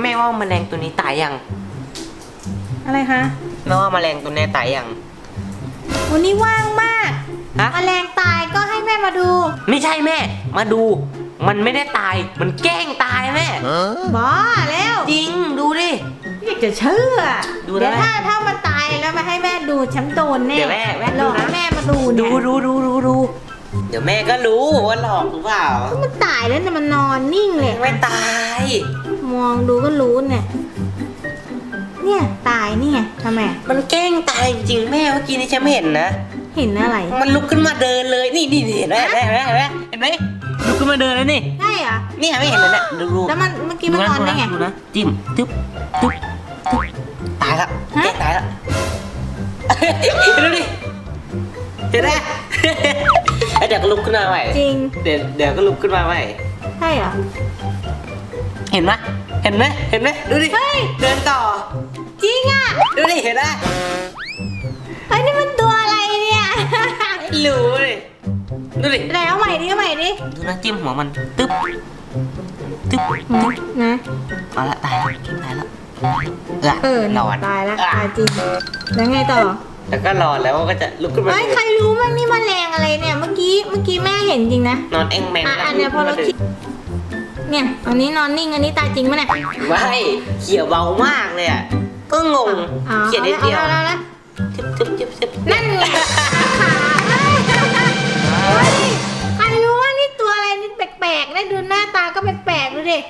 แม่ว่าแมลงตัวนี้ตายยังอะไรคะแม่ว่าแมลงตัวนี้ตายยัง วันนี้ว่างมากฮะ แมลงตายก็ให้แม่มาดู ไม่ใช่แม่ มาดู มันไม่ได้ตาย มันแกล้งตายแม่บ้าแล้วจริง ดูดิ อยากจะเชื่อดูเดี๋ยวได้ถ้าถ้ามันตายแล้วมาให้แม่ดูฉันโดนแน่เดี๋ยวแม่แม่หลดูอกนะ ให้แม่มาดูเนี่ดูยดูดูดูดูเดี๋ยวแม่ก็รู้ว่าหลอกหรือเปล่ามันตายแล้วเนี่ยมันนอนนิ่งเลย ไม่ตาย มองดูก็รู้เนี่ย เนี่ยตายนี่ไงทำไมมันแกล้งตายจริงๆแม่เมื่อกี้นี่ฉันไม่เห็นนะ เห็นอะไร มันลุกขึ้นมาเดินเลย นี่นี่นี่เห็นไหมเห็นไหมเห็นไหมเห็นไหมลุกขึ้นมาเดินแล้วนี่ ใช่เหรอ นี่ไม่เห็นเลยเนี่ยดูดูแล้วมันเมื่อกี้มันนอนได้ไง ดูนะจิ้มตึ๊บตึ๊บตึ๊บตายแล้วฮะแกตายแล้ว ดูดิเห็นไหมเดี๋ยวก็ลุกขึ้นมาใหม่จริง เดี๋ยวเดี๋ยวก็ลุกขึ้นมาใหม่ ใช่เหรอ เห็นไหมเห็นไหมเห็นไหมดูดิ เฮ้ย เดินต่อ จริงอะดูดิ เห็นไหมเฮ้ยนี่มันตัวอะไรเนี่ยไม่รู้ดิดูดิ ไหนเอาใหม่ดิเอาใหม่ดิดูนะจิ้มหัวมัน ตึ๊บ ตึ๊บนะมาละตายแล้วตายแล้วเออนอนตายแล้วอะตายจริงแล้วไงต่อ แล้วก็รอแล้วก็จะลุกขึ้นมาเฮ้ยใครรู้มั้งนี่แมลงอะไรเนี่ย เมื่อกี้เมื่อกี้แม่เห็นจริงนะ นอนเอ็งแมงอะแล้วอันเนี้ยพอเราคิดเนี่ยอันนี้นอนนิ่งอันนี้ตายจริงปะเนี่ยไม่เขี่ยเบามากเลยอะก็งงอ๋อเขี่ยนิดเดียวอาแล้วอาแล้วทึบทึบทึบทึบนั่นไงขาเฮ้ยใครรู้ว่านี่ตัวอะไรนี่แปลกๆนะดูหน้าตาก็แปลกๆดูดิ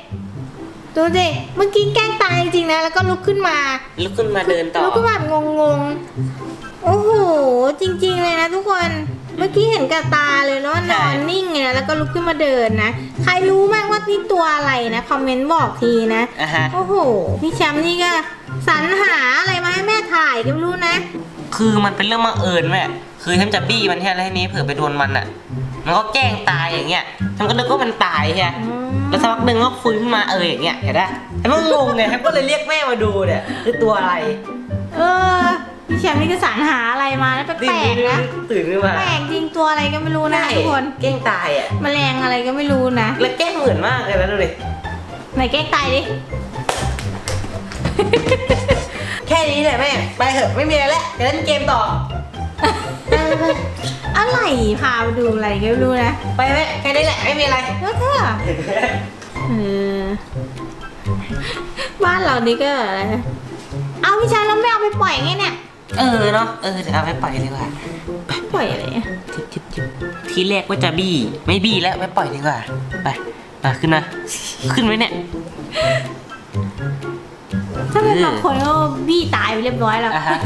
ดูดิเมื่อกี้แกล้งตายจริงๆนะแล้วก็ลุกขึ้นมา ลุกขึ้นมาเดินต่อลุกขึ้นมาแบบงงๆ โอ้โห จริง ๆ เลยนะทุกคน เมื่อกี้เห็นกับตาเลยเนาะนอนนิ่งไงนะแล้วก็ลุกขึ้นมาเดินนะ ใครรู้บ้างว่านี่ตัวอะไรนะ คอมเมนต์บอกทีนะ อะฮะ โอ้โห พี่แชมป์นี่ก็สรรหาอะไรมาให้แม่ถ่ายก็ไม่รู้นะ คือมันเป็นเรื่องบังเอิญแม่คือฉันจะบี้มันแค่แล้วทีนี้เผื่อไปโดนมันอะ มันก็แกล้งตายอย่างเงี้ยฉันก็นึกว่ามันตายใช่ไหมอืม แล้วสักพักหนึ่งก็ฟื้นขึ้นมาเอออย่างเงี้ยเห็นไหมฉันก็งงไงฉันก็เลยเรียกแม่มาดูเนี่ยคือตัวอะไร เออ พี่แชมป์นี่ก็สรรหาอะไรมานะแปลกๆนะ ตื่นขึ้นมาแปลกจริงตัวอะไรก็ไม่รู้นะทุกคนแกล้งตายอะแมลงอะไรก็ไม่รู้นะ แล้วแกล้งเหมือนมากเลยนะดูดิไหนแกล้งตายดิ แค่นี้แหละแม่ ไปเถอะไม่มีอะไรแล้วเดี๋ยวเล่นเกมต่อ อะไรพาไปดูอะไรก็ไม่รู้นะ ไปแม่แค่นี้แหละไม่มีอะไรแล้วเธอเออบ้านเรานี่ก็อะไรนะเอาพี่ชายเราไม่เอาไปปล่อยไงเนี่ย เออเนาะเออเดี๋ยวเอาไปปล่อยดีกว่าปล่อยอะไรอะทิบทิบทิบทีแรกว่าจะบี้ไม่บี้แล้วไปปล่อยดีกว่าไปมาขึ้นมาขึ้นไว้เนี่ยถ้าเป็นบางคนก็บี้ตายไปเรียบร้อยแล้ว อะฮะ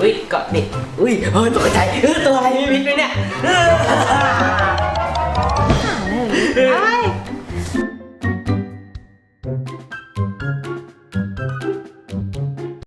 อุ้ยเกาะดิอุ้ยเฮ้ยตกใจเออตัวอะไรไม่มิดเลยเนี่ยเออ